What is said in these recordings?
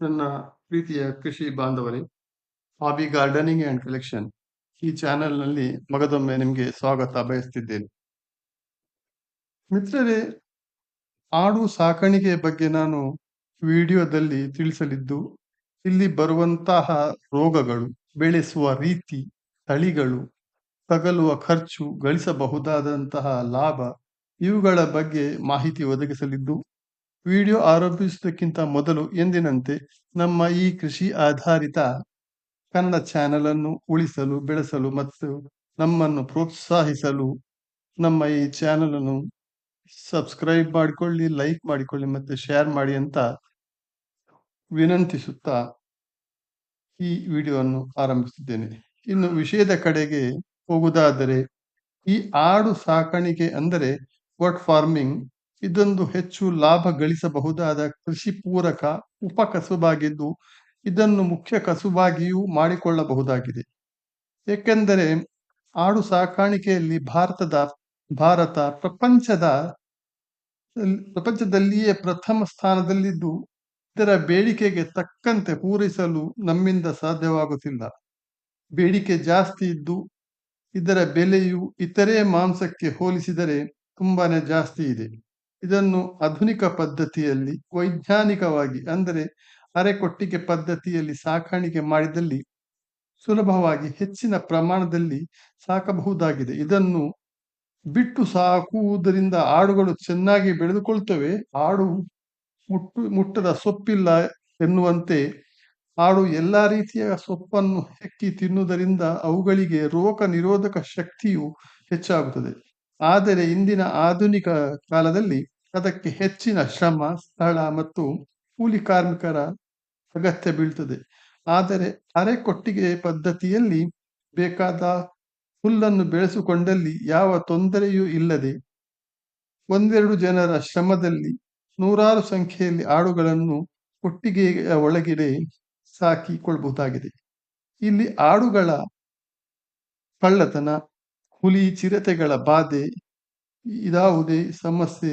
ನನ್ನ ಪ್ರೀತಿಯ ಕೃಷಿ ಬಾಂಧವರೇ, ಹಾಬಿ ಗಾರ್ಡನಿಂಗ್ ಅಂಡ್ ಕಲೆಕ್ಷನ್ ಈ ಚಾನೆಲ್ನಲ್ಲಿ ಮಗದೊಮ್ಮೆ ನಿಮಗೆ ಸ್ವಾಗತ ಬಯಸ್ತಿದ್ದೇನೆ. ಮಿತ್ರರೇ, ಆಡು ಸಾಕಾಣಿಕೆ ಬಗ್ಗೆ ನಾನು ವಿಡಿಯೋದಲ್ಲಿ ತಿಳಿಸಲಿದ್ದು, ಇಲ್ಲಿ ಬರುವಂತಹ ರೋಗಗಳು, ಬೆಳೆಸುವ ರೀತಿ, ತಳಿಗಳು, ತಗಲುವ ಖರ್ಚು, ಗಳಿಸಬಹುದಾದಂತಹ ಲಾಭ, ಇವುಗಳ ಬಗ್ಗೆ ಮಾಹಿತಿ ಒದಗಿಸಲಿದ್ದು ವಿಡಿಯೋ ಆರಂಭಿಸುವುದಕ್ಕಿಂತ ಮೊದಲು ಎಂದಿನಂತೆ ನಮ್ಮ ಈ ಕೃಷಿ ಆಧಾರಿತ ಕನ್ನಡ ಚಾನೆಲ್ ಅನ್ನು ಉಳಿಸಲು, ಬೆಳೆಸಲು ಮತ್ತು ನಮ್ಮನ್ನು ಪ್ರೋತ್ಸಾಹಿಸಲು ನಮ್ಮ ಈ ಚಾನೆಲ್ ಅನ್ನು ಸಬ್ಸ್ಕ್ರೈಬ್ ಮಾಡಿಕೊಳ್ಳಿ, ಲೈಕ್ ಮಾಡಿಕೊಳ್ಳಿ ಮತ್ತು ಶೇರ್ ಮಾಡಿ ಅಂತ ವಿನಂತಿಸುತ್ತಾ ಈ ವಿಡಿಯೋವನ್ನು ಆರಂಭಿಸಿದ್ದೇನೆ ಇನ್ನು ವಿಷಯದ ಕಡೆಗೆ ಹೋಗುವುದಾದರೆ ಈ ಆಡು ಸಾಕಾಣಿಕೆ ಅಂದರೆ ವಟ್ ಫಾರ್ಮಿಂಗ್ ಇದೊಂದು ಹೆಚ್ಚು ಲಾಭ ಗಳಿಸಬಹುದಾದ ಕೃಷಿ ಪೂರಕ ಉಪ ಕಸುಬಾಗಿದ್ದು, ಇದನ್ನು ಮುಖ್ಯ ಕಸುಬಾಗಿಯೂ ಮಾಡಿಕೊಳ್ಳಬಹುದಾಗಿದೆ. ಏಕೆಂದರೆ ಆಡು ಸಾಕಾಣಿಕೆಯಲ್ಲಿ ಭಾರತದ, ಭಾರತ ಪ್ರಪಂಚದ, ಪ್ರಪಂಚದಲ್ಲಿಯೇ ಪ್ರಥಮ ಸ್ಥಾನದಲ್ಲಿದ್ದು, ಇದರ ಬೇಡಿಕೆಗೆ ತಕ್ಕಂತೆ ಪೂರೈಸಲು ನಮ್ಮಿಂದ ಸಾಧ್ಯವಾಗುತ್ತಿಲ್ಲ. ಬೇಡಿಕೆ ಜಾಸ್ತಿ ಇದ್ದು, ಇದರ ಬೆಲೆಯು ಇತರೆ ಮಾಂಸಕ್ಕೆ ಹೋಲಿಸಿದರೆ ತುಂಬಾನೇ ಜಾಸ್ತಿ ಇದೆ. ಇದನ್ನು ಆಧುನಿಕ ಪದ್ಧತಿಯಲ್ಲಿ ವೈಜ್ಞಾನಿಕವಾಗಿ, ಅಂದರೆ ಅರೆಕೊಟ್ಟಿಗೆ ಪದ್ಧತಿಯಲ್ಲಿ ಸಾಕಾಣಿಕೆ ಮಾಡಿದಲ್ಲಿ ಸುಲಭವಾಗಿ ಹೆಚ್ಚಿನ ಪ್ರಮಾಣದಲ್ಲಿ ಸಾಕಬಹುದಾಗಿದೆ. ಇದನ್ನು ಬಿಟ್ಟು ಸಾಕುವುದರಿಂದ ಆಡುಗಳು ಚೆನ್ನಾಗಿ ಬೆಳೆದುಕೊಳ್ತವೆ. ಆಡು ಮುಟ್ಟು, ಮುಟ್ಟದ ಸೊಪ್ಪಿಲ್ಲ ಎನ್ನುವಂತೆ ಆಡು ಎಲ್ಲ ರೀತಿಯ ಸೊಪ್ಪನ್ನು ಹೆಕ್ಕಿ ತಿನ್ನುವುದರಿಂದ ಅವುಗಳಿಗೆ ರೋಗ ನಿರೋಧಕ ಶಕ್ತಿಯು ಹೆಚ್ಚಾಗುತ್ತದೆ. ಆದರೆ ಇಂದಿನ ಆಧುನಿಕ ಕಾಲದಲ್ಲಿ ಅದಕ್ಕೆ ಹೆಚ್ಚಿನ ಶ್ರಮ, ಸ್ಥಳ ಮತ್ತು ಕೂಲಿ ಕಾರ್ಮಿಕರ ಅಗತ್ಯ ಬೀಳ್ತದೆ. ಆದರೆ ಅರೆಕೊಟ್ಟಿಗೆ ಪದ್ಧತಿಯಲ್ಲಿ ಬೇಕಾದ ಹುಲ್ಲನ್ನು ಬೆಳೆಸಿಕೊಂಡಲ್ಲಿ ಯಾವ ತೊಂದರೆಯೂ ಇಲ್ಲದೆ ಒಂದೆರಡು ಜನರ ಶ್ರಮದಲ್ಲಿ ನೂರಾರು ಸಂಖ್ಯೆಯಲ್ಲಿ ಆಡುಗಳನ್ನು ಕೊಟ್ಟಿಗೆಯ ಒಳಗಡೆ ಸಾಕಿಕೊಳ್ಳಬಹುದಾಗಿದೆ. ಇಲ್ಲಿ ಆಡುಗಳ ಕಳ್ಳತನ ಹುಲಿ ಚಿರತೆಗಳ ಬಾಧೆ ಇದಾವುದೇ ಸಮಸ್ಯೆ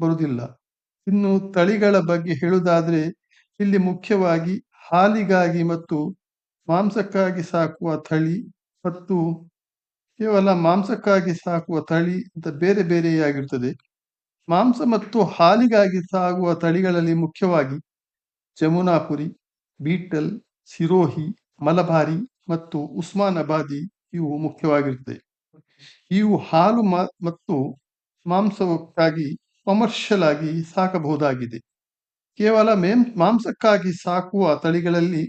ಬರುವುದಿಲ್ಲ. ಇನ್ನು ತಳಿಗಳ ಬಗ್ಗೆ ಹೇಳುವುದಾದ್ರೆ, ಇಲ್ಲಿ ಮುಖ್ಯವಾಗಿ ಹಾಲಿಗಾಗಿ ಮತ್ತು ಮಾಂಸಕ್ಕಾಗಿ ಸಾಕುವ ತಳಿ ಮತ್ತು ಕೇವಲ ಮಾಂಸಕ್ಕಾಗಿ ಸಾಕುವ ತಳಿ ಅಂತ ಬೇರೆ ಬೇರೆಯಾಗಿರುತ್ತದೆ ಮಾಂಸ ಮತ್ತು ಹಾಲಿಗಾಗಿ ಸಾಗುವ ತಳಿಗಳಲ್ಲಿ ಮುಖ್ಯವಾಗಿ ಜಮುನಾಪುರಿ, ಬೀಟಲ್, ಸಿರೋಹಿ, ಮಲಬಾರಿ ಮತ್ತು ಉಸ್ಮಾನಾಬಾದಿ ಇವು ಮುಖ್ಯವಾಗಿರುತ್ತದೆ ಇವು ಹಾಲು ಮತ್ತು ಮಾಂಸಕ್ಕಾಗಿ ಕಮರ್ಷಿಯಲ್ ಆಗಿ ಸಾಕಬಹುದಾಗಿದೆ. ಕೇವಲ ಮೇಂ, ಮಾಂಸಕ್ಕಾಗಿ ಸಾಕುವ ತಳಿಗಳಲ್ಲಿ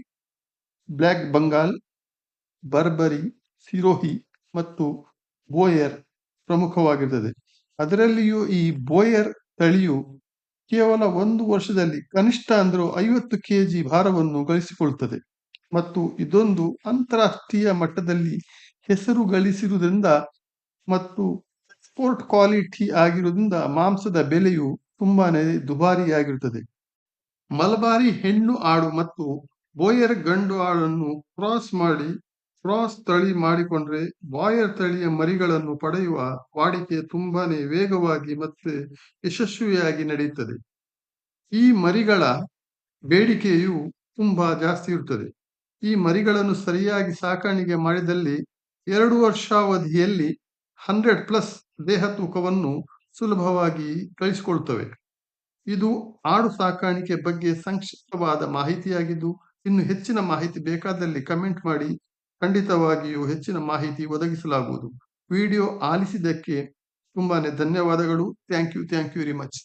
ಬ್ಲ್ಯಾಕ್ ಬಂಗಾಲ್, ಬರ್ಬರಿ, ಸಿರೋಹಿ ಮತ್ತು ಬೋಯರ್ ಪ್ರಮುಖವಾಗಿರುತ್ತದೆ. ಅದರಲ್ಲಿಯೂ ಈ ಬೋಯರ್ ತಳಿಯು ಕೇವಲ ಒಂದು ವರ್ಷದಲ್ಲಿ ಕನಿಷ್ಠ ಅಂದರೂ ಐವತ್ತು ಕೆಜಿ ಭಾರವನ್ನು ಗಳಿಸಿಕೊಳ್ಳುತ್ತದೆ ಮತ್ತು ಇದೊಂದು ಅಂತಾರಾಷ್ಟ್ರೀಯ ಮಟ್ಟದಲ್ಲಿ ಹೆಸರು ಗಳಿಸಿರುವುದರಿಂದ ಮತ್ತು ಎಕ್ಸ್ಪೋರ್ಟ್ ಕ್ವಾಲಿಟಿ ಆಗಿರುವುದರಿಂದ ಮಾಂಸದ ಬೆಲೆಯು ತುಂಬಾನೇ ದುಬಾರಿಯಾಗಿರುತ್ತದೆ. ಮಲಬಾರಿ ಹೆಣ್ಣು ಆಡು ಮತ್ತು ಬೋಯರ್ ಗಂಡು ಆಡನ್ನು ಕ್ರಾಸ್ ಮಾಡಿ, ಕ್ರಾಸ್ ತಳಿ ಮಾಡಿಕೊಂಡ್ರೆ ಬಾಯರ್ ತಳಿಯ ಮರಿಗಳನ್ನು ಪಡೆಯುವ ವಾಡಿಕೆ ತುಂಬಾನೇ ವೇಗವಾಗಿ ಮತ್ತೆ ಯಶಸ್ವಿಯಾಗಿ ನಡೆಯುತ್ತದೆ. ಈ ಮರಿಗಳ ಬೇಡಿಕೆಯು ತುಂಬಾ ಜಾಸ್ತಿ ಇರುತ್ತದೆ. ಈ ಮರಿಗಳನ್ನು ಸರಿಯಾಗಿ ಸಾಕಾಣಿಕೆ ಮಾಡಿದಲ್ಲಿ ಎರಡು ವರ್ಷಾವಧಿಯಲ್ಲಿ ಹಂಡ್ರೆಡ್ ಪ್ಲಸ್ ದೇಹ ತೂಕವನ್ನು ಸುಲಭವಾಗಿ ಕಳಿಸಿಕೊಳ್ತವೆ. ಇದು ಆಡು ಸಾಕಾಣಿಕೆ ಬಗ್ಗೆ ಸಂಕ್ಷಿಪ್ತವಾದ ಮಾಹಿತಿಯಾಗಿದ್ದು, ಇನ್ನು ಹೆಚ್ಚಿನ ಮಾಹಿತಿ ಬೇಕಾದಲ್ಲಿ ಕಮೆಂಟ್ ಮಾಡಿ, ಖಂಡಿತವಾಗಿಯೂ ಹೆಚ್ಚಿನ ಮಾಹಿತಿ ಒದಗಿಸಲಾಗುವುದು. ವಿಡಿಯೋ ಆಲಿಸಿದ್ದಕ್ಕೆ ತುಂಬಾನೇ ಧನ್ಯವಾದಗಳು. Thank you thank you very much.